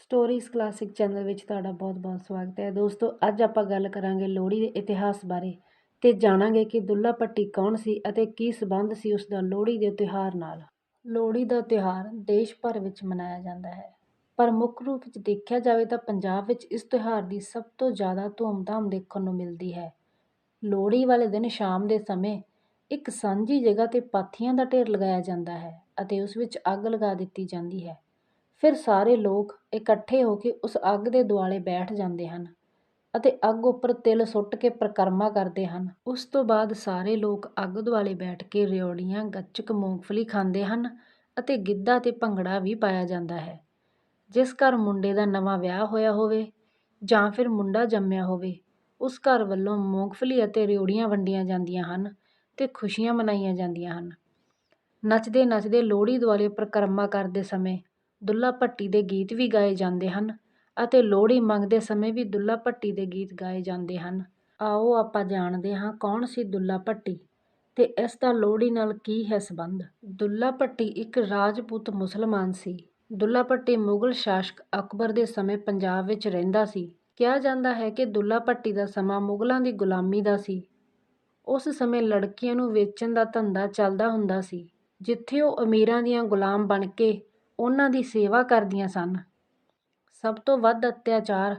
Stories classic channel ਵਿੱਚ ਤੁਹਾਡਾ ਬਹੁਤ-ਬਹੁਤ ਸਵਾਗਤ ਹੈ। ਦੋਸਤੋ, ਅੱਜ ਆਪਾਂ ਗੱਲ ਕਰਾਂਗੇ ਲੋਹੜੀ ਦੇ ਇਤਿਹਾਸ ਬਾਰੇ ਤੇ ਜਾਣਾਂਗੇ ਕਿ ਦੁੱਲਾ ਭੱਟੀ ਕੌਣ ਸੀ ਅਤੇ ਕੀ ਸਬੰਧ ਸੀ ਉਸ ਦਾ ਲੋਹੜੀ ਦੇ ਤਿਉਹਾਰ ਨਾਲ। ਲੋਹੜੀ ਦਾ ਤਿਉਹਾਰ ਦੇਸ਼ ਭਰ ਵਿੱਚ ਮਨਾਇਆ ਜਾਂਦਾ ਹੈ। ਪਰ ਮੁੱਖ ਰੂਪ ਵਿੱਚ ਦੇਖਿਆ ਜਾਵੇ ਤਾਂ ਪੰਜਾਬ ਵਿੱਚ ਇਸ ਤਿਉਹਾਰ ਦੀ ਸਭ ਤੋਂ ਜ਼ਿਆਦਾ ਧੂਮਧਾਮ ਦੇਖਣ ਨੂੰ ਮਿਲਦੀ ਹੈ। ਲੋਹੜੀ ਵਾਲੇ ਦਿਨ ਸ਼ਾਮ ਦੇ ਸਮੇਂ ਇੱਕ ਸਾਂਝੀ ਜਗ੍ਹਾ ਤੇ ਪਾਥੀਆਂ ਦਾ ਢੇਰ ਲਗਾਇਆ ਜਾਂਦਾ ਹੈ ਅਤੇ ਉਸ ਵਿੱਚ ਅੱਗ ਲਗਾ ਦਿੱਤੀ ਜਾਂਦੀ ਹੈ। ਫਿਰ ਸਾਰੇ ਲੋਕ ਇਕੱਠੇ ਹੋ ਕੇ ਉਸ ਅੱਗ ਦੇ ਦੁਆਲੇ ਬੈਠ ਜਾਂਦੇ ਹਨ ਅਤੇ ਅੱਗ ਉੱਪਰ ਤਿਲ ਸੁੱਟ ਕੇ ਪਰਿਕਰਮਾ ਕਰਦੇ ਹਨ। ਉਸ ਤੋਂ ਬਾਅਦ ਸਾਰੇ ਲੋਕ ਅੱਗ ਦੁਆਲੇ ਬੈਠ ਕੇ ਰਿਉੜੀਆਂ ਗੱਚਕ, ਮੂੰਗਫਲੀ ਖਾਂਦੇ ਹਨ ਅਤੇ ਗਿੱਧਾ ਤੇ ਭੰਗੜਾ ਵੀ ਪਾਇਆ ਜਾਂਦਾ ਹੈ। ਜਿਸ ਘਰ ਮੁੰਡੇ ਦਾ ਨਵਾਂ ਵਿਆਹ ਹੋਇਆ ਹੋਵੇ ਜਾਂ ਫਿਰ ਮੁੰਡਾ ਜੰਮਿਆ ਹੋਵੇ, ਉਸ ਘਰ ਵੱਲੋਂ ਮੂੰਗਫਲੀ ਅਤੇ ਰਿਉੜੀਆਂ ਵੰਡੀਆਂ ਜਾਂਦੀਆਂ ਹਨ ਤੇ ਖੁਸ਼ੀਆਂ ਮਨਾਈਆਂ ਜਾਂਦੀਆਂ ਹਨ। ਨੱਚਦੇ ਨੱਚਦੇ ਲੋਹੜੀ ਦੁਆਲੇ ਪਰਿਕਰਮਾ ਕਰਦੇ ਸਮੇਂ ਦੁੱਲਾ ਭੱਟੀ ਦੇ ਗੀਤ ਵੀ ਗਾਏ ਜਾਂਦੇ ਹਨ ਅਤੇ ਲੋਹੜੀ ਮੰਗਦੇ ਸਮੇਂ ਵੀ ਦੁੱਲਾ ਭੱਟੀ ਦੇ ਗੀਤ ਗਾਏ ਜਾਂਦੇ ਹਨ। ਆਓ ਆਪਾਂ ਜਾਣਦੇ ਹਾਂ ਕੌਣ ਸੀ ਦੁੱਲਾ ਭੱਟੀ ਅਤੇ ਇਸ ਦਾ ਲੋਹੜੀ ਨਾਲ ਕੀ ਹੈ ਸੰਬੰਧ ਦੁੱਲਾ ਭੱਟੀ ਇੱਕ ਰਾਜਪੂਤ ਮੁਸਲਮਾਨ ਸੀ। ਦੁੱਲਾ ਭੱਟੀ ਮੁਗਲ ਸ਼ਾਸਕ ਅਕਬਰ ਦੇ ਸਮੇਂ ਪੰਜਾਬ ਵਿੱਚ ਰਹਿੰਦਾ ਸੀ। ਕਿਹਾ ਜਾਂਦਾ ਹੈ ਕਿ ਦੁੱਲਾ ਭੱਟੀ ਦਾ ਸਮਾਂ ਮੁਗਲਾਂ ਦੀ ਗੁਲਾਮੀ ਦਾ ਸੀ। ਉਸ ਸਮੇਂ ਲੜਕੀਆਂ ਨੂੰ ਵੇਚਣ ਦਾ ਧੰਦਾ ਚੱਲਦਾ ਹੁੰਦਾ ਸੀ। ਜਿੱਥੇ ਉਹ ਅਮੀਰਾਂ ਦੀਆਂ ਗੁਲਾਮ ਬਣ ਕੇ ਉਹਨਾਂ ਦੀ ਸੇਵਾ ਕਰਦੀਆਂ ਸਨ। ਸਭ ਤੋਂ ਵੱਧ ਅਤਿਆਚਾਰ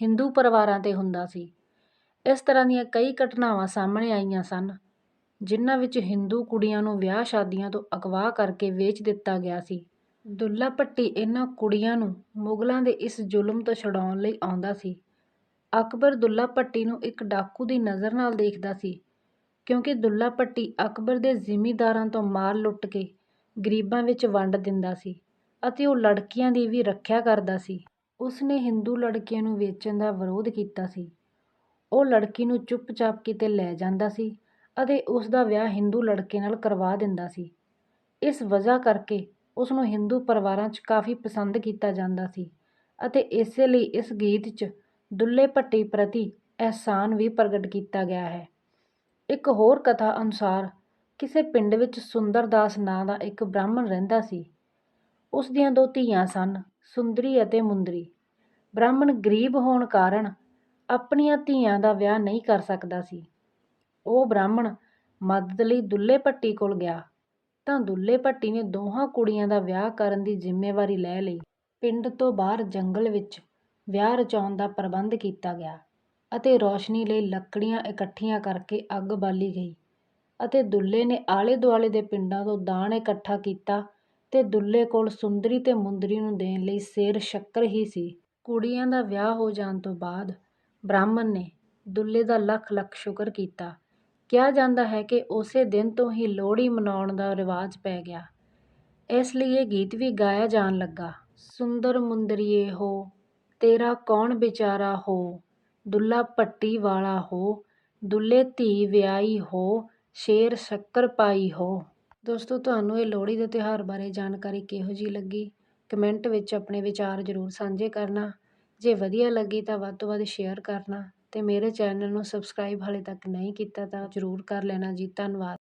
ਹਿੰਦੂ ਪਰਿਵਾਰਾਂ ਤੇ ਹੁੰਦਾ ਸੀ। ਇਸ ਤਰ੍ਹਾਂ ਦੀਆਂ ਕਈ ਘਟਨਾਵਾਂ ਸਾਹਮਣੇ ਆਈਆਂ ਸਨ, ਜਿਨ੍ਹਾਂ ਵਿੱਚ ਹਿੰਦੂ ਕੁੜੀਆਂ ਨੂੰ ਵਿਆਹ ਸ਼ਾਦੀਆਂ ਤੋਂ ਅਗਵਾ ਕਰਕੇ ਵੇਚ ਦਿੱਤਾ ਗਿਆ ਸੀ। ਦੁੱਲਾ ਭੱਟੀ ਇਹਨਾਂ ਕੁੜੀਆਂ ਨੂੰ ਮੁਗਲਾਂ ਦੇ ਇਸ ਜ਼ੁਲਮ ਤੋਂ ਛੁਡਾਉਣ ਲਈ ਆਉਂਦਾ ਸੀ। ਅਕਬਰ ਦੁੱਲਾ ਭੱਟੀ ਨੂੰ ਇੱਕ ਡਾਕੂ ਦੀ ਨਜ਼ਰ ਨਾਲ ਦੇਖਦਾ ਸੀ, ਕਿਉਂਕਿ ਦੁੱਲਾ ਭੱਟੀ ਅਕਬਰ ਦੇ ਜ਼ਿਮੀਂਦਾਰਾਂ ਤੋਂ ਮਾਲ ਲੁੱਟ ਕੇ ਗਰੀਬਾਂ ਵਿੱਚ ਵੰਡ ਦਿੰਦਾ ਸੀ। ਅਤੇ ਉਹ ਲੜਕੀਆਂ ਦੀ ਵੀ ਰੱਖਿਆ ਕਰਦਾ ਸੀ। ਉਸ ਨੇ ਹਿੰਦੂ ਲੜਕੀਆਂ ਨੂੰ ਵੇਚਣ ਦਾ ਵਿਰੋਧ ਕੀਤਾ ਸੀ। ਉਹ ਲੜਕੀ ਨੂੰ ਚੁੱਪਚਾਪ ਕਿਤੇ ਲੈ ਜਾਂਦਾ ਸੀ ਅਤੇ ਉਸ ਦਾ ਵਿਆਹ ਹਿੰਦੂ ਲੜਕੇ ਨਾਲ ਕਰਵਾ ਦਿੰਦਾ ਸੀ। ਇਸ ਵਜ੍ਹਾ ਕਰਕੇ ਉਸ ਨੂੰ ਹਿੰਦੂ ਪਰਿਵਾਰਾਂ 'ਚ ਕਾਫੀ ਪਸੰਦ ਕੀਤਾ ਜਾਂਦਾ ਸੀ ਅਤੇ ਇਸੇ ਲਈ ਇਸ ਗੀਤ 'ਚ ਦੁੱਲੇ ਭੱਟੀ ਪ੍ਰਤੀ ਅਹਿਸਾਨ ਵੀ ਪ੍ਰਗਟ ਕੀਤਾ ਗਿਆ ਹੈ। ਇੱਕ ਹੋਰ ਕਥਾ ਅਨੁਸਾਰ ਕਿਸੇ ਪਿੰਡ ਵਿੱਚ ਸੁੰਦਰਦਾਸ ਨਾਂ ਦਾ ਇੱਕ ਬ੍ਰਾਹਮਣ ਰਹਿੰਦਾ ਸੀ। ਉਸ ਦੀਆਂ ਦੋ ਧੀਆਂ ਸਨ, ਸੁੰਦਰੀ ਅਤੇ ਮੁੰਦਰੀ। ਬ੍ਰਾਹਮਣ ਗਰੀਬ ਹੋਣ ਕਾਰਨ ਆਪਣੀਆਂ ਧੀਆਂ ਦਾ ਵਿਆਹ ਨਹੀਂ ਕਰ ਸਕਦਾ ਸੀ। ਉਹ ਬ੍ਰਾਹਮਣ ਮਦਦ ਲਈ ਦੁੱਲੇ ਭੱਟੀ ਕੋਲ ਗਿਆ, ਤਾਂ ਦੁੱਲੇ ਭੱਟੀ ਨੇ ਦੋਹਾਂ ਕੁੜੀਆਂ ਦਾ ਵਿਆਹ ਕਰਨ ਦੀ ਜ਼ਿੰਮੇਵਾਰੀ ਲੈ ਲਈ। ਪਿੰਡ ਤੋਂ ਬਾਹਰ ਜੰਗਲ ਵਿੱਚ ਵਿਆਹ ਰਚਾਉਣ ਦਾ ਪ੍ਰਬੰਧ ਕੀਤਾ ਗਿਆ ਅਤੇ ਰੌਸ਼ਨੀ ਲਈ ਲੱਕੜੀਆਂ ਇਕੱਠੀਆਂ ਕਰਕੇ ਅੱਗ ਬਾਲੀ ਗਈ ਅਤੇ ਦੁੱਲੇ ਨੇ ਆਲੇ ਦੁਆਲੇ ਦੇ ਪਿੰਡਾਂ ਤੋਂ ਦਾਨ ਇਕੱਠਾ ਕੀਤਾ ਤੇ ਦੁੱਲੇ ਕੋਲ ਸੁੰਦਰੀ ਤੇ ਮੁੰਦਰੀ ਨੂੰ ਦੇਣ ਲਈ ਸੇਰ ਸ਼ੱਕਰ ਹੀ ਸੀ। ਕੁੜੀਆਂ ਦਾ ਵਿਆਹ ਹੋ ਜਾਣ ਤੋਂ ਬਾਅਦ ਬ੍ਰਾਹਮਣ ਨੇ ਦੁੱਲੇ ਦਾ ਲੱਖ ਲੱਖ ਸ਼ੁਕਰ ਕੀਤਾ। ਕਿਹਾ ਜਾਂਦਾ ਹੈ ਕਿ ਉਸੇ ਦਿਨ ਤੋਂ ਹੀ ਲੋਹੜੀ ਮਨਾਉਣ ਦਾ ਰਿਵਾਜ ਪੈ ਗਿਆ। ਇਸ ਲਈ ਇਹ ਗੀਤ ਵੀ ਗਾਇਆ ਜਾਣ ਲੱਗਾ। ਸੁੰਦਰ ਮੁੰਦਰੀਏ ਹੋ, ਤੇਰਾ ਕੌਣ ਵਿਚਾਰਾ ਹੋ? ਦੁੱਲਾ ਭੱਟੀ ਵਾਲਾ ਹੋ, ਦੁੱਲੇ ਧੀ ਵਿਆਹੀ ਹੋ, ਸ਼ੇਰ ਸ਼ੱਕਰ ਪਾਈ ਹੋ। ਦੋਸਤੋ, ਤੁਹਾਨੂੰ ਇਹ ਲੋਹੜੀ ਦੇ ਤਿਉਹਾਰ ਬਾਰੇ ਜਾਣਕਾਰੀ ਕਿਹੋ ਜਿਹੀ ਲੱਗੀ? ਕਮੈਂਟ ਵਿੱਚ ਆਪਣੇ ਵਿਚਾਰ ਜ਼ਰੂਰ ਸਾਂਝੇ ਕਰਨਾ। ਜੇ ਵਧੀਆ ਲੱਗੀ ਤਾਂ ਵੱਧ ਤੋਂ ਵੱਧ ਸ਼ੇਅਰ ਕਰਨਾ ਅਤੇ ਮੇਰੇ ਚੈਨਲ ਨੂੰ ਸਬਸਕ੍ਰਾਈਬ ਹਾਲੇ ਤੱਕ ਨਹੀਂ ਕੀਤਾ ਤਾਂ ਜ਼ਰੂਰ ਕਰ ਲੈਣਾ ਜੀ। ਧੰਨਵਾਦ।